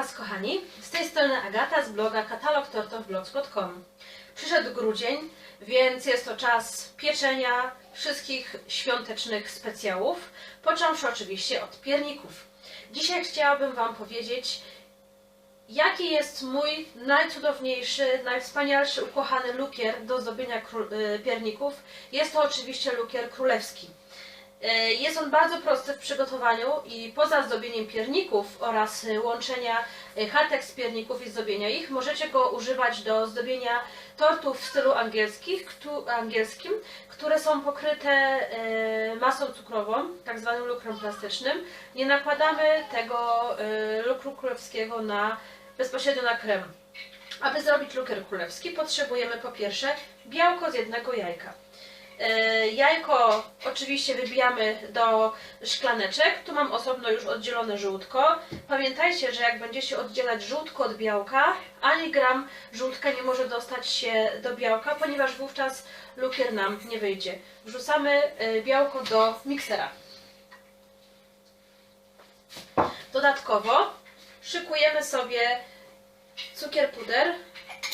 Was kochani, z tej strony Agata z bloga katalogtortowblogs.com. Przyszedł grudzień, więc jest to czas pieczenia wszystkich świątecznych specjałów, począwszy oczywiście od pierników. Dzisiaj chciałabym Wam powiedzieć, jaki jest mój najcudowniejszy, najwspanialszy, ukochany lukier do zdobienia y, pierników. Jest to oczywiście lukier królewski. E, Jest on bardzo prosty w przygotowaniu i poza zdobieniem pierników oraz łączenia e, chatek z pierników i zdobienia ich, możecie go używać do zdobienia tortów w stylu angielskim, które są pokryte e, masą cukrową, tak zwanym lukrem plastycznym. Nie nakładamy tego lukru królewskiego na, bezpośrednio na krem. Aby zrobić lukier królewski potrzebujemy po pierwsze białko z jednego jajka. E, Jajko oczywiście wybijamy do szklaneczek. Tu mam osobno już oddzielone żółtko. Pamiętajcie, że jak będziecie oddzielać żółtko od białka, ani gram żółtka nie może dostać się do białka, ponieważ wówczas lukier nam nie wyjdzie. Wrzucamy e, białko do miksera. Dodatkowo szykujemy sobie cukier puder.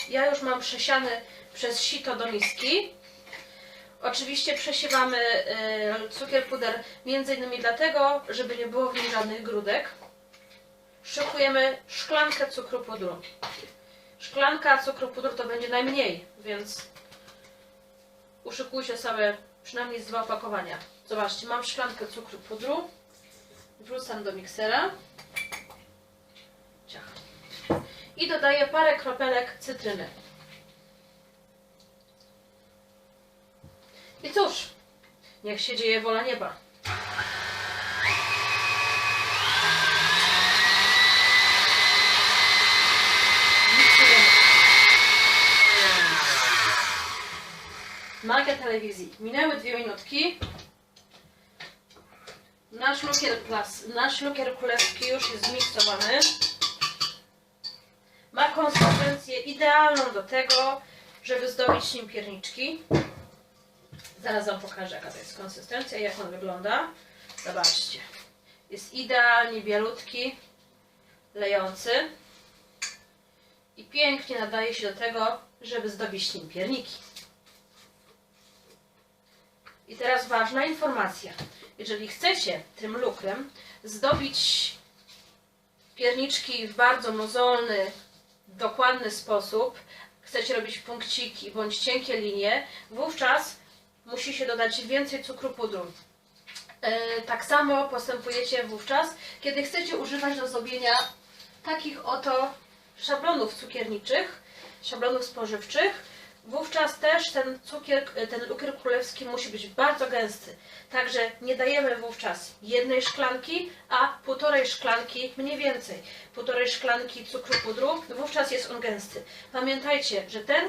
Ja już mam przesiany przez sito do miski. Oczywiście przesiewamy e, cukier puder między innymi dlatego, żeby nie było w nim żadnych grudek. Szykujemy szklankę cukru pudru. Szklanka cukru pudru to będzie najmniej, więc uszykujcie sobie przynajmniej z dwa opakowania. Zobaczcie, mam szklankę cukru pudru. Wrzucam do miksera. Ciach. I dodaję parę kropelek cytryny. I cóż, niech się dzieje wola nieba. Magia telewizji. Minęły dwie minutki. Nasz lukier, plas, nasz lukier królewski już jest zmiksowany. Ma konsystencję idealną do tego, żeby zdobić nim pierniczki. Zaraz Wam pokażę, jaka to jest konsystencja i jak on wygląda. Zobaczcie. Jest idealnie bielutki, lejący i pięknie nadaje się do tego, żeby zdobić nim pierniki. I teraz ważna informacja. Jeżeli chcecie tym lukrem zdobić pierniczki w bardzo mozolny, dokładny sposób, chcecie robić punkciki bądź cienkie linie, wówczas musi się dodać więcej cukru pudru. E, Tak samo postępujecie wówczas, kiedy chcecie używać do zrobienia takich oto szablonów cukierniczych, szablonów spożywczych. Wówczas też ten cukier, ten lukier królewski musi być bardzo gęsty. Także nie dajemy wówczas jednej szklanki, a półtorej szklanki mniej więcej. Półtorej szklanki cukru pudru, wówczas jest on gęsty. Pamiętajcie, że ten,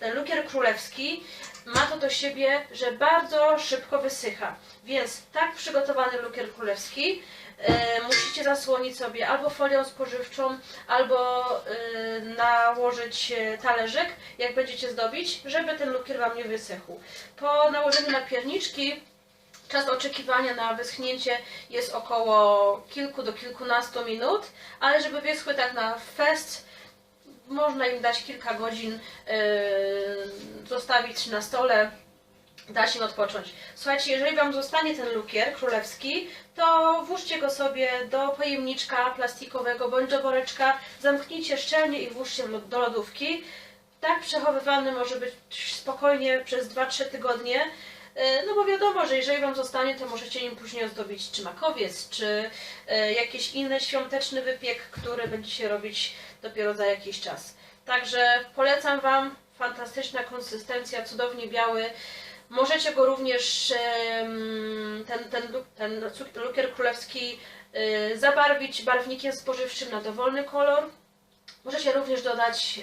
ten lukier królewski ma to do siebie, że bardzo szybko wysycha. Więc tak przygotowany lukier królewski e, musicie zasłonić sobie albo folią spożywczą, albo e, nałożyć e, talerzyk, jak będziecie zdobić, żeby ten lukier Wam nie wysechł. Po nałożeniu na pierniczki Czas oczekiwania na wyschnięcie jest około kilku do kilkunastu minut, ale żeby wyschły tak na fest, można im dać kilka godzin, yy, zostawić na stole, dać im odpocząć. Słuchajcie, jeżeli Wam zostanie ten lukier królewski, to włóżcie go sobie do pojemniczka plastikowego bądź do woreczka, zamknijcie szczelnie i włóżcie do lodówki. Tak przechowywany może być spokojnie przez 2-3 tygodnie. E, No bo wiadomo, że jeżeli Wam zostanie, to możecie nim później ozdobić czy makowiec, czy jakiś inny świąteczny wypiek, który będziecie robić dopiero za jakiś czas. Także polecam Wam, fantastyczna konsystencja, cudownie biały. Możecie go również, ten, ten, ten lukier królewski e, zabarwić barwnikiem spożywczym na dowolny kolor. Możecie również dodać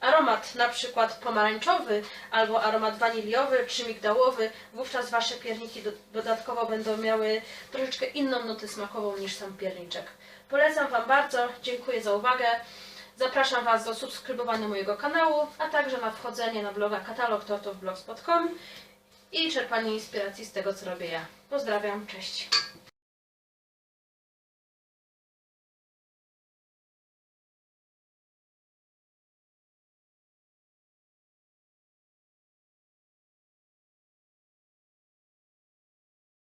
aromat na przykład pomarańczowy albo aromat waniliowy czy migdałowy. Wówczas Wasze pierniki do, dodatkowo będą miały troszeczkę inną nutę smakową niż sam pierniczek. Polecam Wam bardzo, dziękuję za uwagę. Zapraszam Was do subskrybowania mojego kanału, a także na wchodzenie na bloga katalogtortowblogspot.com i czerpanie inspiracji z tego, co robię ja. Pozdrawiam, cześć.